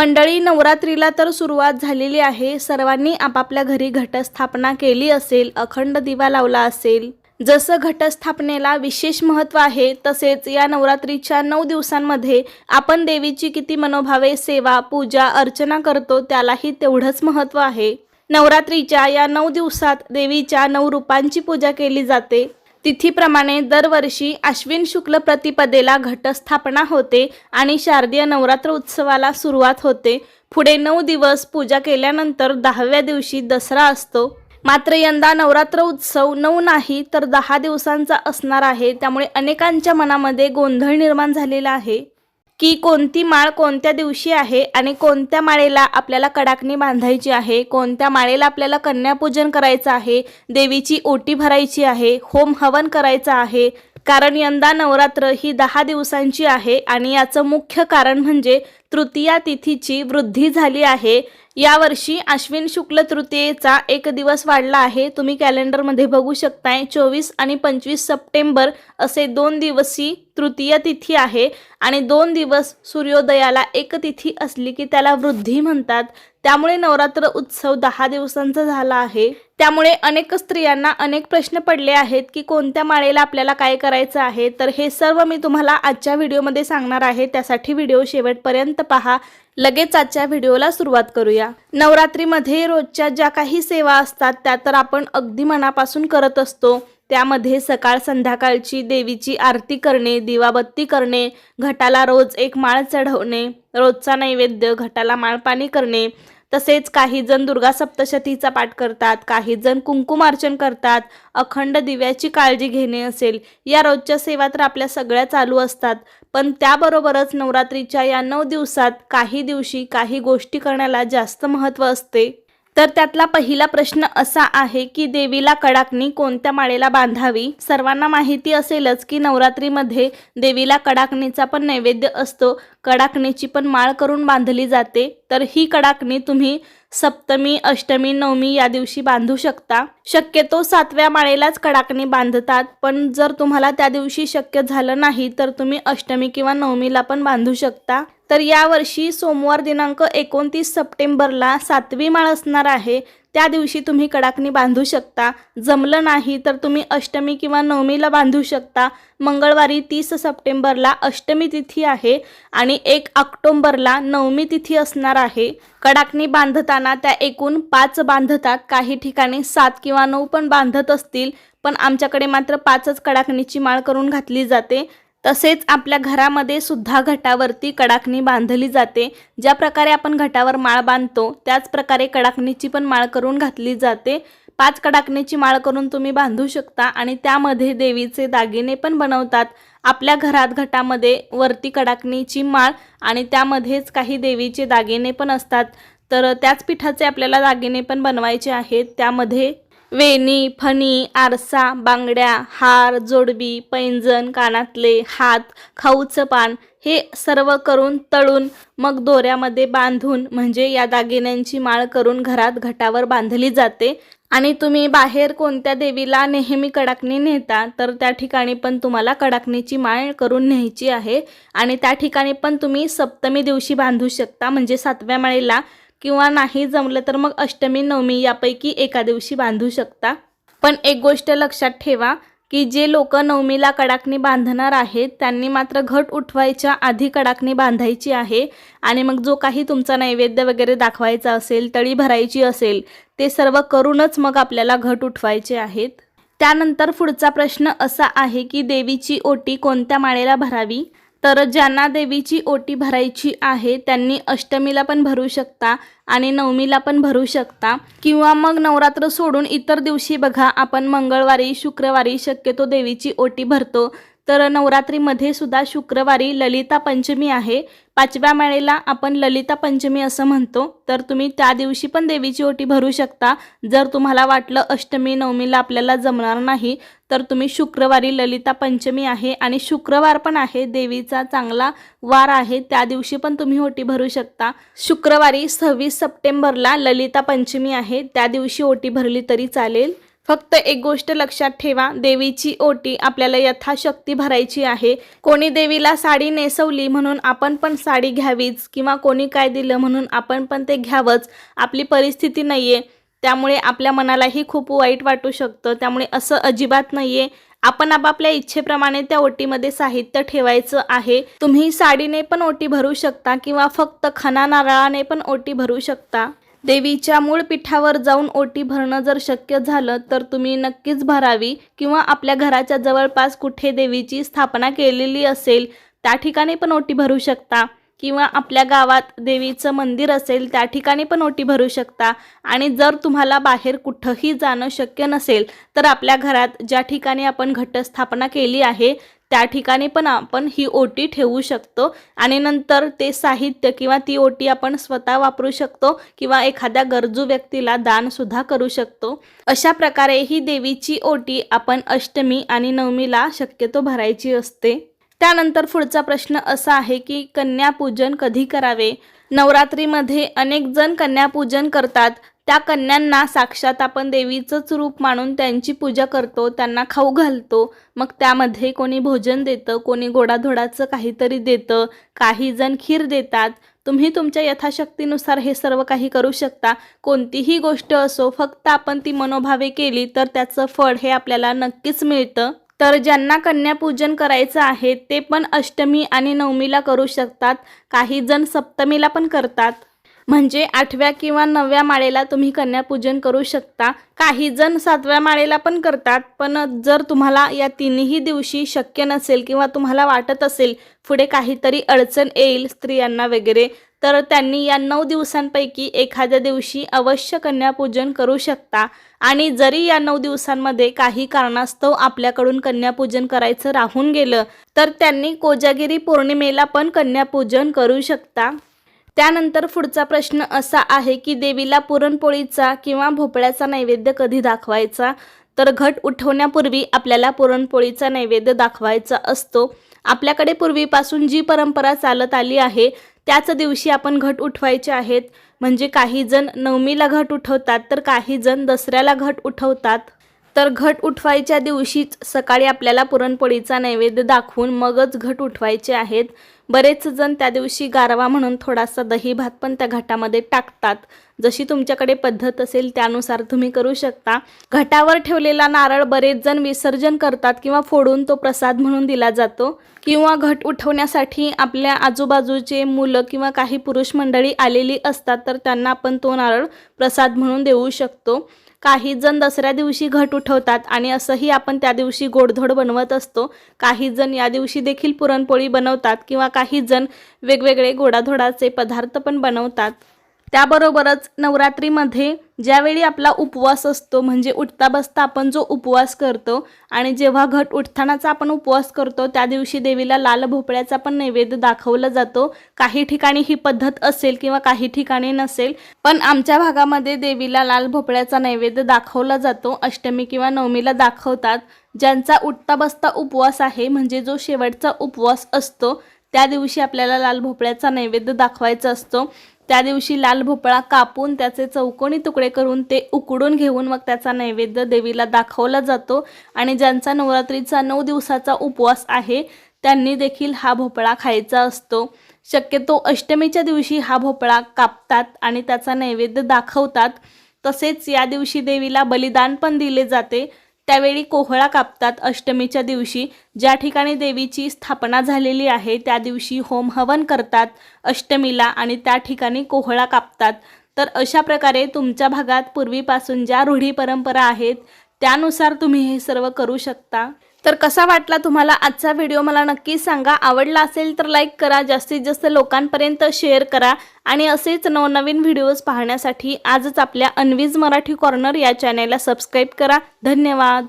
मंडळी नवरात्रीला तर सुरुवात झालेली आहे. सर्वांनी आपापल्या घरी घटस्थापना केली असेल अखंड दिवा लावला असेल. जसं घटस्थापनेला विशेष महत्त्व आहे तसेच या नवरात्रीच्या नऊ दिवसांमध्ये आपण देवीची किती मनोभावे सेवा पूजा अर्चना करतो त्यालाही तेवढंच महत्त्व आहे. नवरात्रीच्या या नऊ दिवसात देवीच्या नऊ रूपांची पूजा केली जाते. तिथीप्रमाणे दरवर्षी अश्विन शुक्ल प्रतिपदेला घटस्थापना होते आणि शारदीय नवरात्र उत्सवाला सुरुवात होते. पुढे नऊ दिवस पूजा केल्यानंतर दहाव्या दिवशी दसरा असतो. मात्र यंदा नवरात्र उत्सव नऊ नाही तर दहा दिवसांचा असणार आहे. त्यामुळे अनेकांच्या मनामध्ये गोंधळ निर्माण झालेला आहे. की कोणती माळ कोणत्या दिवशी आहे आणि कोणत्या माळेला आपल्याला कडाकणी बांधायची आहे कोणत्या माळेला आपल्याला कन्यापूजन करायचं आहे देवीची ओटी भरायची आहे होम हवन करायचं आहे कारण यंदा नवरात्र ही दहा दिवसांची आहे आणि याचं मुख्य कारण म्हणजे तृतीया तिथीची वृद्धी झाली आहे. यावर्षी अश्विन शुक्ल तृतीयेचा एक दिवस वाढला आहे. तुम्ही कॅलेंडरमध्ये बघू शकताय चोवीस आणि पंचवीस सप्टेंबर असे दोन दिवसी तृतीय तिथी आहे आणि दोन दिवस सूर्योदयाला एक तिथी असली की त्याला वृद्धी म्हणतात. त्यामुळे नवरात्र उत्सव दहा दिवसांचा झाला आहे. त्यामुळे अनेक स्त्रियांना अनेक प्रश्न पडले आहेत की कोणत्या माळेला आपल्याला काय करायचं आहे? तर हे सर्व मी तुम्हाला आजच्या व्हिडिओमध्ये सांगणार आहे. त्यासाठी व्हिडिओ शेवटपर्यंत पहा. लगेच आजच्या व्हिडिओला सुरुवात करूया. नवरात्रीमध्ये रोजच्या ज्या काही सेवा असतात त्या तर आपण अगदी मनापासून करत असतो. त्यामध्ये सकाळ संध्याकाळची देवीची आरती करणे दिवाबत्ती करणे घटाला रोज एक माळ चढवणे रोजचा नैवेद्य घटाला माळपाणी करणे तसेच काही जण दुर्गा सप्तशतीचा पाठ करतात काही जण कुंकुमार्चन करतात. अखंड दिव्याची काळजी घेणे असेल या रोजच्या सेवा तर आपल्या सगळ्या चालू असतात. पण त्याबरोबरच नवरात्रीच्या या नऊ दिवसात काही दिवशी काही गोष्टी करण्याला जास्त महत्त्व असते. तर त्यातला पहिला प्रश्न असा आहे की देवीला कडाकणी कोणत्या माळेला बांधावी? सर्वांना माहिती असेलच की नवरात्रीमध्ये देवीला कडाकणीचा पण नैवेद्य असतो. कडाकणीची पण माळ करून बांधली जाते. तर ही कडाकणी तुम्ही सप्तमी अष्टमी नवमी या दिवशी बांधू शकता. शक्यतो सातव्या माळेलाच कडाकणी बांधतात. पण जर तुम्हाला त्या दिवशी शक्य झालं नाही तर तुम्ही अष्टमी किंवा नवमीला पण बांधू शकता. तर यावर्षी सोमवार दिनांक एकोणतीस सप्टेंबरला सातवी माळ असणार आहे. त्या दिवशी तुम्ही कडाकणी बांधू शकता. जमलं नाही तर तुम्ही अष्टमी किंवा नवमीला बांधू शकता. मंगळवारी तीस सप्टेंबरला अष्टमी तिथी आहे आणि एक ऑक्टोंबरला नवमी तिथी असणार आहे. कडाकणी बांधताना त्या एकूण पाच बांधतात. काही ठिकाणी सात किंवा नऊ पण बांधत असतील. पण आमच्याकडे मात्र पाचच कडाकणीची माळ करून घातली जाते. तसेच आपल्या घरामध्ये सुद्धा घटावरती कडाकणी बांधली जाते. ज्या प्रकारे आपण घटावर माळ बांधतो त्याच प्रकारे कडाकणीची पण माळ करून घातली जाते. पाच कडाकणीची माळ करून तुम्ही बांधू शकता आणि त्यामध्ये देवीचे दागिने पण बनवतात. आपल्या घरात घटामध्ये वरती कडाकणीची माळ आणि त्यामध्येच काही देवीचे दागिने पण असतात. तर त्याच पिठाचे आपल्याला दागिने पण बनवायचे आहेत. त्यामध्ये वेणी फणी आरसा बांगड्या हार जोडबी पैंजण कानातले हात खाऊचं पान हे सर्व करून तळून मग दोऱ्यामध्ये बांधून म्हणजे या दागिन्यांची माळ करून घरात घटावर बांधली जाते. आणि तुम्ही बाहेर कोणत्या देवीला नेहमी कडाकणी नेता तर त्या ठिकाणी पण तुम्हाला कडाकणीची माळ करून न्यायची आहे. आणि त्या ठिकाणी पण तुम्ही सप्तमी दिवशी बांधू शकता म्हणजे सातव्या माळेला किंवा नाही जमलं तर मग अष्टमी नवमी यापैकी एका दिवशी बांधू शकता. पण एक गोष्ट लक्षात ठेवा की जे लोक नवमीला कडाकणी बांधणार आहेत त्यांनी मात्र घट उठवायच्या आधी कडाकणी बांधायची आहे आणि मग जो काही तुमचा नैवेद्य वगैरे दाखवायचा असेल तळी भरायची असेल ते सर्व करूनच मग आपल्याला घट उठवायचे आहेत. त्यानंतर पुढचा प्रश्न असा आहे की देवीची ओटी कोणत्या माळेला भरावी? तर ज्यांना देवीची ओटी भरायची आहे त्यांनी अष्टमीला पण भरू शकता आणि नवमीला पण भरू शकता. किंवा मग नवरात्र सोडून इतर दिवशी बघा आपण मंगळवारी शुक्रवारी शक्यतो देवीची ओटी भरतो. तर नवरात्रीमध्ये सुद्धा शुक्रवारी ललिता पंचमी आहे. पाचव्या माळेला आपण ललिता पंचमी असं म्हणतो. तर तुम्ही त्या दिवशी पण देवीची ओटी भरू शकता. जर तुम्हाला वाटलं अष्टमी नवमीला आपल्याला जमणार नाही तर तुम्ही शुक्रवारी ललिता पंचमी आहे आणि शुक्रवार पण आहे. देवीचा चांगला वार आहे. त्या दिवशी पण तुम्ही ओटी भरू शकता. शुक्रवारी सव्वीस सप्टेंबरला ललिता पंचमी आहे. त्या दिवशी ओटी भरली तरी चालेल. फक्त एक गोष्ट लक्षात ठेवा देवीची ओटी आपल्याला यथाशक्ती भरायची आहे. कोणी देवीला साडी नेसवली म्हणून आपण पण साडी घ्यावीच किंवा कोणी काय दिलं म्हणून आपण पण ते घ्यावंच आपली परिस्थिती नाही आहे त्यामुळे आपल्या मनालाही खूप वाईट वाटू शकतं. त्यामुळे असं अजिबात नाही आहे आपण आपापल्या इच्छेप्रमाणे त्या ओटीमध्ये साहित्य ठेवायचं आहे. तुम्ही साडीने पण ओटी भरू शकता किंवा फक्त खना नारळाने पण ओटी भरू शकता. देवीच्या मूळ पीठावर जाऊन ओटी भरणं जर शक्य झालं तर तुम्ही नक्कीच भरावी किंवा आपल्या घराच्या जवळपास कुठे देवीची स्थापना केलेली असेल त्या ठिकाणी पण ओटी भरू शकता. किंवा आपल्या गावात देवीचं मंदिर असेल त्या ठिकाणी पण ओटी भरू शकता. आणि जर तुम्हाला बाहेर कुठंही जाणं शक्य नसेल तर आपल्या घरात ज्या ठिकाणी आपण घटस्थापना केली आहे त्या ठिकाणी पण आपण ही ओटी ठेवू शकतो. आणि नंतर ते साहित्य किंवा ती ओटी आपण स्वतः वापरू शकतो किंवा एखाद्या गरजू व्यक्तीला दानसुद्धा करू शकतो. अशा प्रकारे ही देवीची ओटी आपण अष्टमी आणि नवमीला शक्यतो भरायची असते. त्यानंतर पुढचा प्रश्न असा आहे की कन्यापूजन कधी करावे? नवरात्रीमध्ये अनेक जण कन्यापूजन करतात. त्या कन्यांना साक्षात आपण देवीचंच रूप मानून त्यांची पूजा करतो त्यांना खाऊ घालतो. मग त्यामध्ये कोणी भोजन देतं कोणी गोडाधोडाचं काहीतरी देतं काही जण खीर देतात. तुम्ही तुमच्या यथाशक्तीनुसार हे सर्व काही करू शकता. कोणतीही गोष्ट असो फक्त आपण ती मनोभावे केली तर त्याचं फळ हे आपल्याला नक्कीच मिळतं. तर ज्यांना कन्यापूजन करायचं आहे ते पण अष्टमी आणि नवमीला करू शकतात. काही जण सप्तमीला पण करतात. म्हणजे आठव्या किंवा नवव्या माळेला तुम्ही कन्यापूजन करू शकता. काही जण सातव्या माळेला पण करतात पण जर तुम्हाला या तिन्ही दिवशी शक्य नसेल किंवा तुम्हाला वाटत असेल पुढे काहीतरी अडचण येईल स्त्रियांना वगैरे तर त्यांनी या नऊ दिवसांपैकी एखाद्या दिवशी अवश्य कन्यापूजन करू शकता. आणि जरी या नऊ दिवसांमध्ये काही कारणास्तव आपल्याकडून कन्यापूजन करायचं राहून गेलं तर त्यांनी कोजागिरी पौर्णिमेला पण कन्यापूजन करू शकता. त्यानंतर पुढचा प्रश्न असा आहे की देवीला पुरणपोळीचा किंवा भोपळ्याचा नैवेद्य कधी दाखवायचा? तर घट उठवण्यापूर्वी आपल्याला पुरणपोळीचा नैवेद्य दाखवायचा असतो. आपल्याकडे पूर्वीपासून जी परंपरा चालत आली आहे त्याच दिवशी आपण घट उठवायचे आहेत. म्हणजे काही जण नवमीला घट उठवतात तर काही जण दसऱ्याला घट उठवतात. तर घट उठवायच्या दिवशीच सकाळी आपल्याला पुरणपोळीचा नैवेद्य दाखवून मगच घट उठवायचे आहेत. बरेच जण त्या दिवशी गारवा म्हणून थोडासा दही भात पण त्या घटामध्ये टाकतात. जशी तुमच्याकडे पद्धत असेल त्यानुसार तुम्ही करू शकता. घटावर ठेवलेला नारळ बरेच जण विसर्जन करतात किंवा फोडून तो प्रसाद म्हणून दिला जातो. किंवा घट उठवण्यासाठी आपल्या आजूबाजूचे मुलं किंवा काही पुरुष मंडळी आलेली असतात तर त्यांना आपण तो नारळ प्रसाद म्हणून देऊ शकतो. काही जण दसऱ्या दिवशी घट उठवतात आणि असंही आपण त्या दिवशी गोडधोड बनवत असतो. काही जण या दिवशी देखील पुरणपोळी बनवतात किंवा काही जण वेगवेगळे गोडाधोडाचे पदार्थ पण बनवतात. त्याबरोबरच नवरात्रीमध्ये ज्यावेळी आपला उपवास असतो म्हणजे उठता बसता आपण जो उपवास करतो आणि जेव्हा घट उठतानाचा आपण उपवास करतो त्या दिवशी देवीला लाल भोपळ्याचा पण नैवेद्य दाखवला जातो. काही ठिकाणी ही पद्धत असेल किंवा काही ठिकाणी नसेल पण आमच्या भागामध्ये देवीला लाल भोपळ्याचा नैवेद्य दाखवला जातो. अष्टमी किंवा नवमीला दाखवतात. ज्यांचा उठता बसता उपवास आहे म्हणजे जो शेवटचा उपवास असतो त्या दिवशी आपल्याला लाल भोपळ्याचा नैवेद्य दाखवायचा असतो. त्या दिवशी लाल भोपळा कापून त्याचे चौकोनी तुकडे करून ते उकडून घेऊन मग त्याचा नैवेद्य देवीला दाखवला जातो. आणि ज्यांचा नवरात्रीचा नऊ दिवसाचा उपवास आहे त्यांनी देखील हा भोपळा खायचा असतो. शक्यतो अष्टमीच्या दिवशी हा भोपळा कापतात आणि त्याचा नैवेद्य दाखवतात. तसेच या दिवशी देवीला बलिदान पण दिले जाते. त्यावेळी कोहळा कापतात अष्टमीच्या दिवशी. ज्या ठिकाणी देवीची स्थापना झालेली आहे त्या दिवशी होम हवन करतात अष्टमीला आणि त्या ठिकाणी कोहळा कापतात. तर अशा प्रकारे तुमच्या भागात पूर्वीपासून ज्या रूढी परंपरा आहेत त्यानुसार तुम्ही हे सर्व करू शकता. तर कसा वाटला तुम्हाला आजचा व्हिडिओ? मला नक्की सांगा. आवडला असेल तर लाईक करा. जास्तीत जास्त लोकांपर्यंत शेअर करा. आणि असेच नवनवीन व्हिडिओज पाहण्यासाठी आजच आपल्या अनवीज मराठी कॉर्नर या चॅनेलला सबस्क्राईब करा. धन्यवाद.